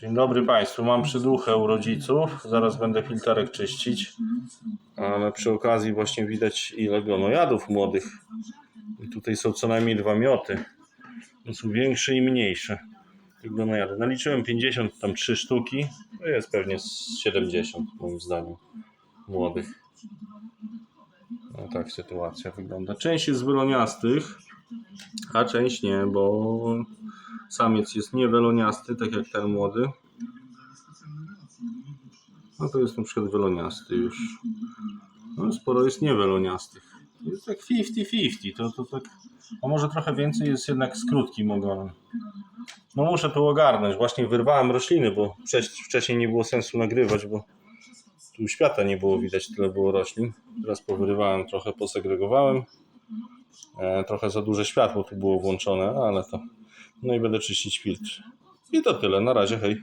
Dzień dobry Państwu. Mam przyduchę u rodziców. Zaraz będę filterek czyścić. Ale przy okazji właśnie widać ile gonojadów młodych. I tutaj są co najmniej dwa mioty. To są większe i mniejsze. Tych gonojady. Naliczyłem 50, tam 3 sztuki. To jest pewnie z 70 moim zdaniem młodych. No tak sytuacja wygląda. Część jest wyloniastych, a część nie, bo samiec jest nieweloniasty, tak jak ten młody. No to jest na przykład weloniasty już. No sporo jest nieweloniastych. Jest tak 50-50, to, to tak... A może trochę więcej jest jednak z krótkim ogonem. No muszę to ogarnąć. Właśnie wyrwałem rośliny, bo wcześ- wcześniej nie było sensu nagrywać, bo tu świata nie było widać, tyle było roślin. Teraz powyrywałem trochę, posegregowałem. E, trochę za duże światło tu było włączone, ale to. No i będę czyścić filtr. I to tyle. Na razie, hej.